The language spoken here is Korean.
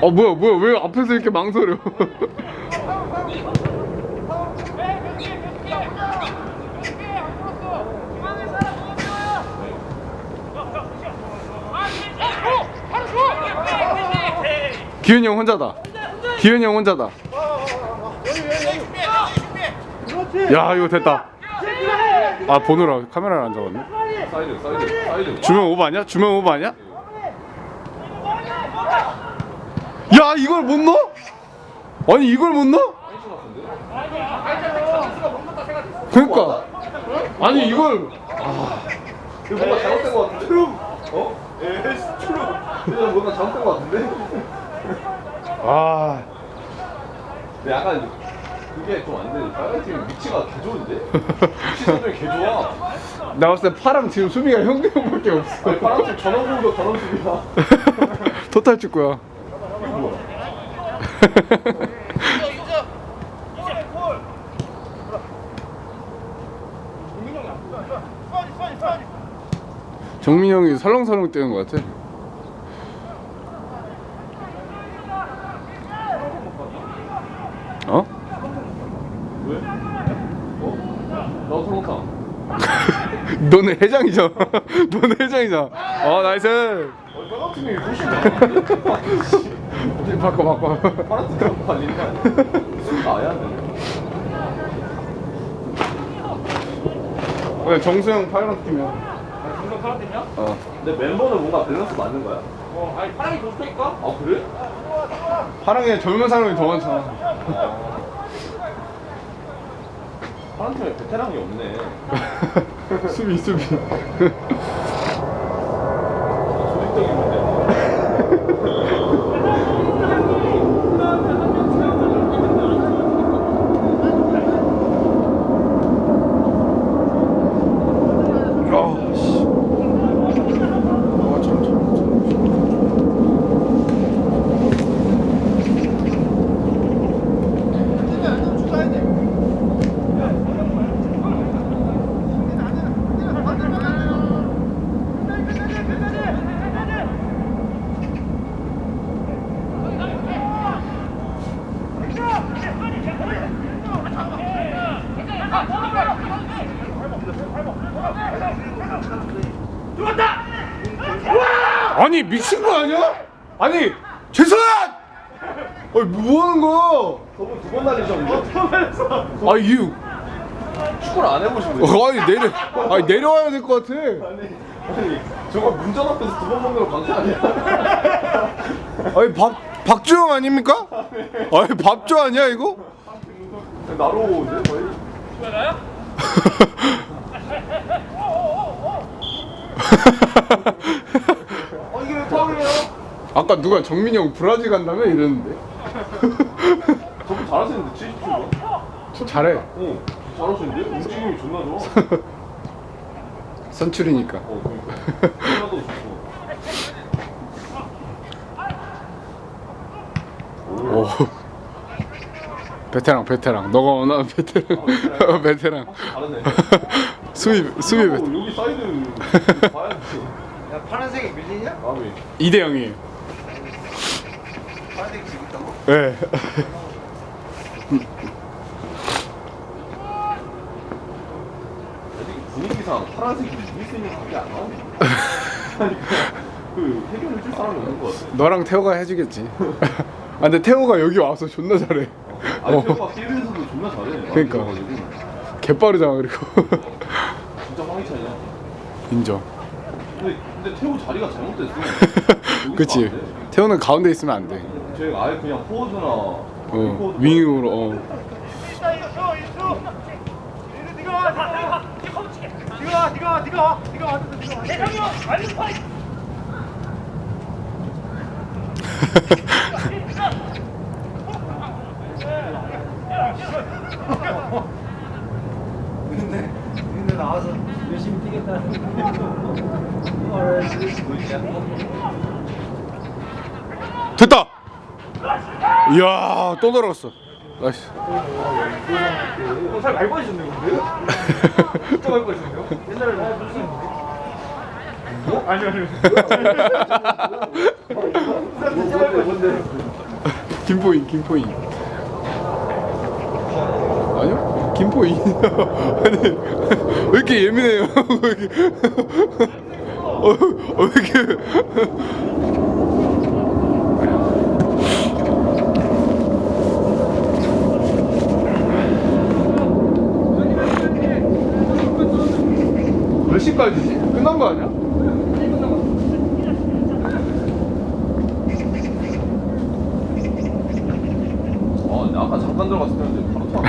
어 뭐야 뭐야 왜 앞에서 이렇게 망설여? 기현이 형 혼자다. 기현이 형 혼자다 야 이거 됐다 아 보느라 카메라를 안 잡았네 사이드, 사이드, 사이드. 주면 오버 아니야? 주면 오버 아니야? 야 이걸 못 넣어? 아니 이걸 못 넣어? 그러니까 아니 이걸 이거 뭔가 잘못된 거 같은데? 어? 에이씨, 트루. 이거 뭔가 잘못된 거 같은데? 아 근데 약간 그게 좀안 돼. 빨간 팀 위치가 개 좋은데? 위치 선정이 개 좋아. 나 봤을 때 파랑 지금 수비가 형대 형밖에 없어 아니, 파란 팀 전원공도 전원 수비야. 토탈 축구야 이거 뭐야? 정민 형이 설렁설렁 뛰는 것 같아 어? 왜? 어? 나도 설렁탕. 너네 회장이잖아 너네 회장이잖아 어 나이스 어, 빨간 팀이 훨씬 나은데? 바꿔 바꿔 파란 팀 그런 거 아니니까. 수비가 아예 안 정수형 파이랑 팀이야 파란 팀이야? 어 근데 멤버는 뭔가 밸런스 맞는 거야? 어, 아니 파랑이 더 좋다니까? 아, 그래? 파랑에 젊은 사람이 더 많잖아 파란 팀에 베테랑이 없네. 수비 수비 아니 미친 거 아니야? 아니 최소한! 아니 뭐 하는 거야? 저분 두번 날리셨는데? 두번 날렸어. 아 이유 축구를 안 해보신 거예요? 아니 내려 아니 내려와야 될 것 같아. 아니, 아니, 저거 문전 앞에서 두 번 먹는 거 광태 아니야? 아니 박 박주영 아닙니까? 아니 밥조 아니야 이거? 나로운데 거의? 어 이게 왜 파울이에요? 아까 누가 정민이 형 브라질 간다며 이랬는데. 저분 잘하시는데 70초가? 저 잘해. 어 잘하시는데? 움직임이 존나 좋아 선출이니까. 어 그니까 존나도 좋고 오. 베테랑 베테랑 너가 원하는 베테랑 베테랑. 베테랑 다르네 수비 수비 이거 베테랑 여기 사이드 봐야지 야 파란색이 밀리냐? 아왜 2대 0이에요 파란색이 네. 분위기상 파란색이 이길 수 있는 각이 안 나오네. 그 해결해 줄 사람이 없는 것 같아. 너랑 태호가 해주겠지. 아 근데 태호가 여기 와서 존나 잘해. 아니 어. 태호가 KBS도 존나 잘해. 그러니까. 가지고. 개빠르잖아 그리고. 진짜 황희 차이야. 인정. 근데, 근데 태호 자리가 잘못됐어 여기서 그치. 안 돼. 태호는 가운데 있으면 안 돼 저희 아예 그냥 포워드나 어, 윙으로 어. 네가 네가 네가 네가 와줬어 네가 대장이요 알리 파이 근데 근데 나와서 열심히 뛰겠다. 됐다 이야 또 들어갔어 나이스. 어, 살 많이 빠지셨네 근데 진짜 많이 빠지셨네요 옛날에 나 무슨 뭐? 아니요 아니요 진짜 빠지셨네 김포인, 김포인. 아니요? 김포인. 아니, 왜 이렇게 예민해요? 왜 이렇게. 어, 어, 왜 이렇게. 몇 시까지지? 끝난 거 아니야? 아, 근데 아까 잠깐 들어갔을 때는 바로 터.